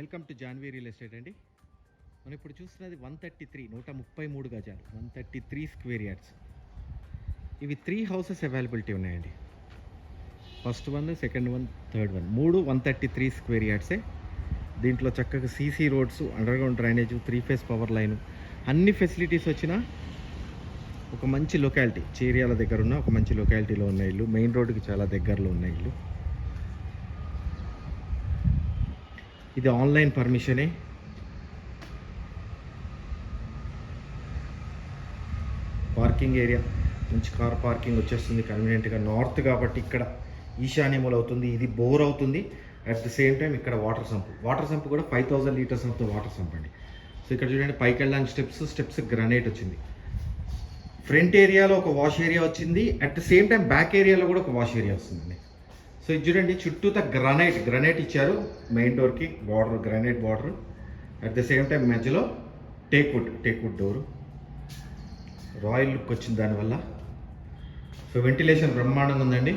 Welcome to Janvi real estate అండి. మనం ఇప్పుడు చూస్తున్నది వన్ థర్టీ త్రీ నూట ముప్పై మూడు గజాలు one thirty three square yards. ఇవి త్రీ హౌసెస్ అవైలబిలిటీ ఉన్నాయండి. First one second one third one మూడు వన్ థర్టీ త్రీ స్క్వేర్ యార్డ్సే. దీంట్లో చక్కగా CC roads underground drainage three phase power line అన్ని ఫెసిలిటీస్ వచ్చిన ఒక మంచి లొకాలిటీ చేరియాల దగ్గర ఉన్న ఒక మంచి లొకాలిటీలో ఉన్న ఇల్లు మెయిన్ రోడ్డుకి చాలా దగ్గరలో ఉన్న ఇల్లు. ఇది ఆన్లైన్ పర్మిషనే. Parking area. మంచి కార్ పార్కింగ్ వచ్చేస్తుంది కన్వీనియంట్గా. నార్త్ కాబట్టి ఇక్కడ ఈశాన్యములు అవుతుంది. ఇది బోర్ అవుతుంది. అట్ ద సేమ్ టైం ఇక్కడ వాటర్ సంప్. వాటర్ సంప్ కూడా five thousand litres of the water sump అండి. సో ఇక్కడ చూడండి పైకి వెళ్ళడానికి స్టెప్స్ స్టెప్స్ గ్రనైట్ వచ్చింది. ఫ్రంట్ ఏరియాలో ఒక వాష్ ఏరియా వచ్చింది. At the same time back ఏరియాలో కూడా ఒక వాష్ ఏరియా వస్తుందండి. సో ఇది చూడండి చుట్టూతా గ్రనైట్ గ్రనైట్ ఇచ్చారు. మెయిన్ డోర్కి border granite border at the same time మధ్యలో teakwood teakwood door royal look వచ్చింది దానివల్ల సో వెంటిలేషన్ బ్రహ్మాండంగా ఉందండి.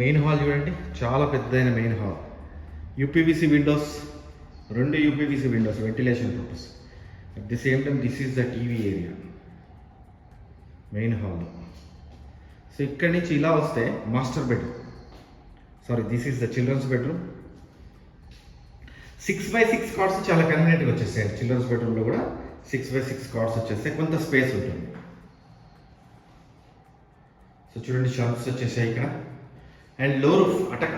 మెయిన్ హాల్ చూడండి చాలా పెద్దదైన మెయిన్ హాల్ యూపీవీసీ విండోస్ రెండు UPVC windows ventilation purpose at the same time this is the TV area main hall so ఇక్కడి నుంచి ఇలా వస్తే master bedroom sorry this is the children's bedroom six by six cards చాలా కన్వీనియంట్గా వచ్చేసాయి children's బెడ్రూమ్లో కూడా సిక్స్ బై సిక్స్ కార్డ్స్ వచ్చేస్తాయి. కొంత స్పేస్ ఉంటుంది. సో చూడండి షాప్స్ వచ్చేసాయి ఇక్కడ. అండ్లో రూఫ్ అటక.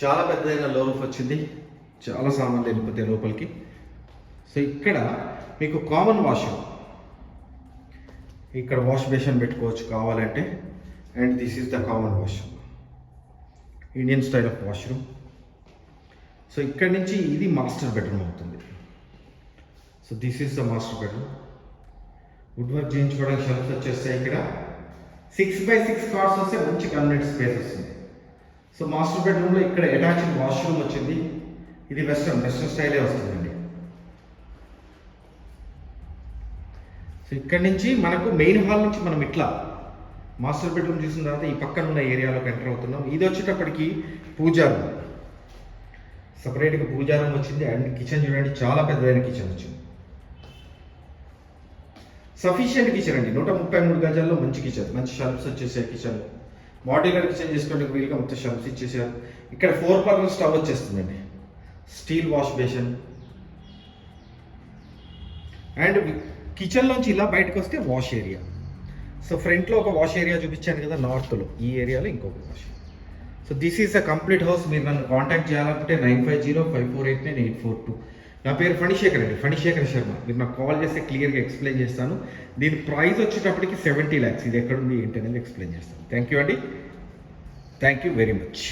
చాలా పెద్దదైన లో రూఫ్ వచ్చింది. చాలా సామాన్లు వెళ్ళిపోతాయి లోపలికి. సో ఇక్కడ మీకు కామన్ వాష్రూమ్ ఇక్కడ వాష్ బేషన్ పెట్టుకోవచ్చు కావాలంటే. And this is the common washroom Indian style of washroom so ఇక్కడ నుంచి ఇది మాస్టర్ బెడ్రూమ్ అవుతుంది. So this is the master bedroom wood work చేయించుకోవడానికి షెల్ఫ్స్ వచ్చేస్తాయి ఇక్కడ. సిక్స్ బై సిక్స్ కార్స్ వస్తే మంచి కన్వెంట్ స్పేస్ వస్తుంది. సో మాస్టర్ బెడ్రూమ్లో ఇక్కడ అటాచ్డ్ వాష్రూమ్ వచ్చింది. ఇది వెస్ట్రన్ వెస్ట్రన్ స్టైలే వస్తుందండి. సో ఇక్కడ నుంచి మనకు మెయిన్ హాల్ నుంచి మనం ఇట్లా మాస్టర్ బెడ్రూమ్ చూసిన తర్వాత ఈ పక్కన ఉన్న ఏరియాలోకి ఎంటర్ అవుతున్నాం. ఇది వచ్చేటప్పటికి పూజా రూమ్ సపరేట్గా పూజా రూమ్ వచ్చింది అండ్ కిచెన్ చూడండి చాలా పెద్దదైన కిచెన్ వచ్చింది. సఫిషియెంట్ కిచెన్ అండి. నూట ముప్పై మూడు గజాల్లో మంచి కిచెన్ మంచి షెల్ఫ్స్ వచ్చేసాయి కిచెన్ మాడ్యులర్ కిచెన్ చేసుకోండి వీలుగా మొత్తం షెల్ఫ్స్ ఇచ్చేసారు. ఇక్కడ ఫోర్ పర్సన్ స్టవ్ వచ్చేస్తుందండి. స్టీల్ వాష్ బేషన్ అండ్ కిచెన్లోంచి ఇలా బయటకు వస్తే వాష్ ఏరియా సో ఫ్రంట్లో ఒక వాష్ ఏరియా చూపించాను కదా నార్త్లో ఈ ఏరియాలో ఇంకొక wash so this is a complete house మీరు నన్ను కాంటాక్ట్ చేయాలనుకుంటే nine five zero five four eight nine eight four two. నా పేరు ఫణిశేఖర్ అండి ఫణిశేఖర్ శర్మ. మీరు నాకు కాల్ చేస్తే క్లియర్గా ఎక్స్ప్లెయిన్ చేస్తాను. దీని ప్రైస్ వచ్చేటప్పటికి సెవెంటీ ల్యాక్స్ ఇది ఎక్కడుంది ఏంటి అనేది ఎక్స్ప్లెయిన్ చేస్తాను. థ్యాంక్ యూ అండి. Thank you very much